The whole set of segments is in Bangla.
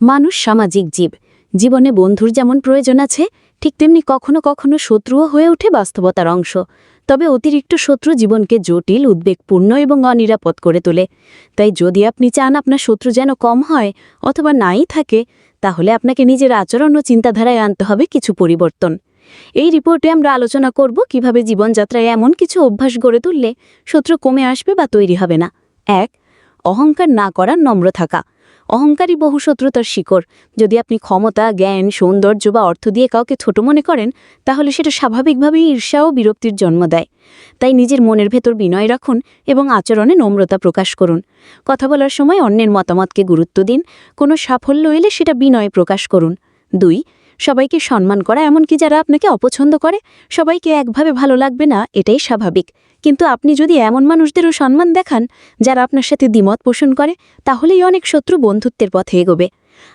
মানুষ সামাজিক জীব। জীবনে বন্ধুর যেমন প্রয়োজন আছে, ঠিক তেমনি কখনো কখনো শত্রুও হয়ে ওঠে বাস্তবতার অংশ। তবে অতিরিক্ত শত্রু জীবনকে জটিল, উদ্বেগপূর্ণ এবং অনিরাপদ করে তোলে। তাই যদি আপনি চান আপনার শত্রু যেন কম হয় অথবা নাই থাকে, তাহলে আপনাকে নিজের আচরণ ও চিন্তাধারায় আনতে হবে কিছু পরিবর্তন। এই রিপোর্টে আমরা আলোচনা করব কীভাবে জীবনযাত্রায় এমন কিছু অভ্যাস গড়ে তুললে শত্রু কমে আসবে বা তৈরি হবে না। এক, অহংকার না করার নম্র থাকা। অহংকারী বহু শত্রুতার শিকড়। যদি আপনি ক্ষমতা, জ্ঞান, সৌন্দর্য বা অর্থ দিয়ে কাউকে ছোট মনে করেন, তাহলে সেটা স্বাভাবিকভাবেই ঈর্ষা ও বিরক্তির জন্ম দেয়। তাই নিজের মনের ভেতর বিনয় রাখুন এবং আচরণে নম্রতা প্রকাশ করুন। কথা বলার সময় অন্যের মতামতকে গুরুত্ব দিন। কোনো সাফল্য এলে সেটা বিনয় প্রকাশ করুন। দুই সবাইকে সম্মান করা, এমনকি যারা আপনাকে অপছন্দ করে, সবাইকে একভাবে ভালো লাগবে না, এটাই স্বাভাবিক। কিন্তু আপনি যদি এমন মানুষদেরও সম্মান দেখান, যারা আপনার সাথে দ্বিমত পোষণ করে, তাহলেই অনেক শত্রু বন্ধুত্বের পথে এগোবে।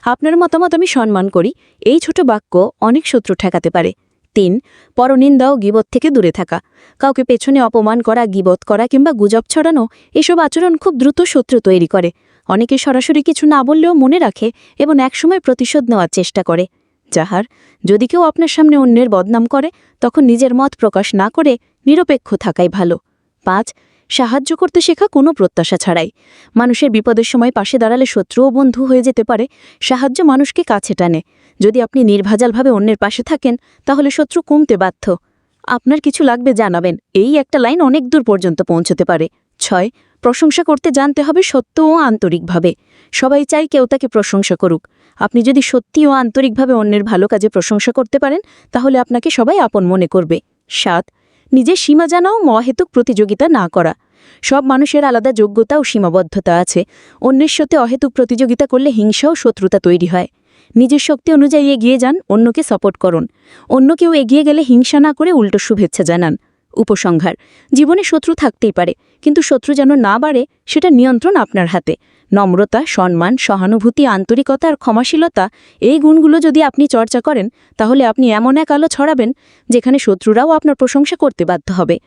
আপনার মতামত আমি সম্মান করি, এই ছোট বাক্য অনেক শত্রু ঠেকাতে পারে। তিন, পরনিন্দা ও গিবত থেকে দূরে থাকা। কাউকে পেছনে অপমান করা, গিবত করা কিংবা গুজব ছড়ানো, এসব আচরণ খুব দ্রুত শত্রু তৈরি করে। অনেকে সরাসরি কিছু না বললেও মনে রাখে এবং একসময় প্রতিশোধ নেওয়ার চেষ্টা করে। যাহার যদি কেউ আপনার সামনে অন্যের বদনাম করে, তখন নিজের মত প্রকাশ না করে নিরপেক্ষ থাকাই ভালো। পাঁচ, সাহায্য করতে শেখা কোনো প্রত্যাশা ছাড়াই। মানুষের বিপদের সময় পাশে দাঁড়ালে শত্রু ও বন্ধু হয়ে যেতে পারে, সাহায্য মানুষকে কাছে টানে। যদি আপনি নির্ভাজালভাবে অন্যের পাশে থাকেন, তাহলে শত্রু কমতে বাধ্য। আপনার কিছু লাগবে জানাবেন, এই একটা লাইন অনেক দূর পর্যন্ত পৌঁছতে পারে। ছয়, প্রশংসা করতে জানতে হবে সত্য ও আন্তরিকভাবে। সবাই চাই কেউ তাকে প্রশংসা করুক। আপনি যদি সত্যি ও আন্তরিকভাবে অন্যের ভালো কাজে প্রশংসা করতে পারেন, তাহলে আপনাকে সবাই আপন মনে করবে। সাত, নিজের সীমা জানাও, মহেতুক প্রতিযোগিতা না করা। সব মানুষের আলাদা যোগ্যতা ও সীমাবদ্ধতা আছে। অন্যের সাথে অহেতুক প্রতিযোগিতা করলে হিংসা ও শত্রুতা তৈরি হয়। নিজের শক্তি অনুযায়ী এগিয়ে যান, অন্যকে সাপোর্ট করুন। অন্য কেউ এগিয়ে গেলে হিংসা না করে উল্টো শুভেচ্ছা জানান। উপসংহার, জীবনে শত্রু থাকতেই পারে। কিন্তু শত্রু যেন না বাড়ে, সেটা নিয়ন্ত্রণ আপনার হাতে। নম্রতা, সম্মান, সহানুভূতি, আন্তরিকতা আর ক্ষমাশীলতা, এই গুণগুলো যদি আপনি চর্চা করেন, তাহলে আপনি এমন এক আলো ছড়াবেন, যেখানে শত্রুরাও আপনার প্রশংসা করতে বাধ্য হবে।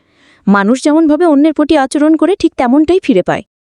মানুষ যেমনভাবে অন্যের প্রতি আচরণ করে, ঠিক তেমনটাই ফিরে পায়।